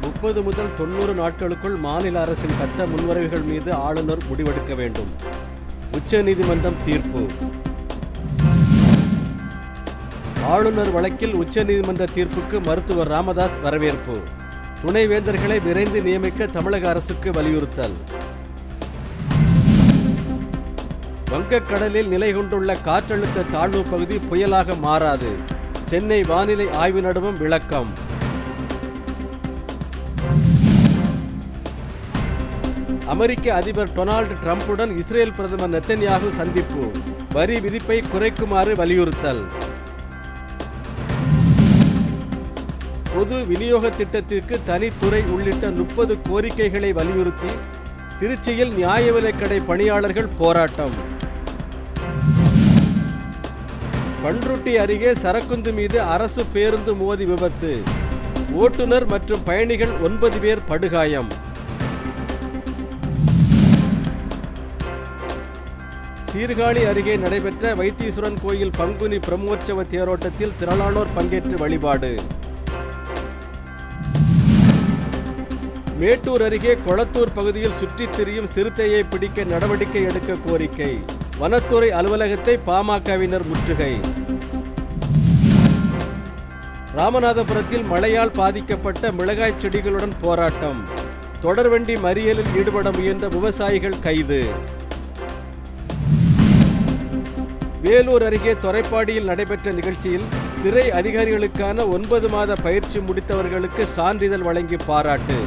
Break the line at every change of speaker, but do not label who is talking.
முப்பது முதல் தொண்ணூறு நாட்களுக்குள் மாநில அரசின் சட்ட முன்வரைவுகள் மீது ஆளுநர் முடிவெடுக்க வேண்டும். உச்சநீதிமன்றம் தீர்ப்பு. ஆளுநர் வழக்கில் உச்சநீதிமன்ற தீர்ப்புக்கு மருத்துவர் ராமதாஸ் வரவேற்பு. துணைவேந்தர்களை விரைந்து நியமிக்க தமிழக அரசுக்கு வலியுறுத்தல். வங்கக்கடலில் நிலை கொண்டுள்ள காற்றழுத்த தாழ்வு பகுதி புயலாக மாறாது. சென்னை வானிலை ஆய்வு நடுவம் விளக்கம். அமெரிக்க அதிபர் டொனால்டு டிரம்புடன் இஸ்ரேல் பிரதமர் நெத்தன்யாகு சந்திப்பு. வரி விதிப்பை குறைக்குமாறு வலியுறுத்தல். பொது விநியோக திட்டத்திற்கு தனித்துறை உள்ளிட்ட முப்பது கோரிக்கைகளை வலியுறுத்தி திருச்சியில் நியாய விலைக்கடை பணியாளர்கள் போராட்டம். பன்ருட்டி அருகே சரக்குந்து மீது அரசு பேருந்து மோதி விபத்து. ஓட்டுநர் மற்றும் பயணிகள் ஒன்பது பேர் படுகாயம். சீர்காழி அருகே நடைபெற்ற வைத்தீஸ்வரன் கோயில் பங்குனி பிரம்மோற்சவ தேரோட்டத்தில் திரளானோர் பங்கேற்று வழிபாடு. மேட்டூர் அருகே கொளத்தூர் பகுதியில் சுற்றித் திரியும் சிறுத்தையை பிடிக்க நடவடிக்கை எடுக்க கோரிக்கை. வனத்துறை அலுவலகத்தை பாமகவினர் முற்றுகை. ராமநாதபுரத்தில் மழையால் பாதிக்கப்பட்ட மிளகாய் செடிகளுடன் போராட்டம். தொடர்வண்டி மறியலில் ஈடுபட முயன்ற விவசாயிகள் கைது. வேலூர் அருகே தொரைப்பாடியில் நடைபெற்ற நிகழ்ச்சியில் சிறை அதிகாரிகளுக்கான ஒன்பது மாத பயிற்சி முடித்தவர்களுக்கு சான்றிதழ் வழங்கி பாராட்டு.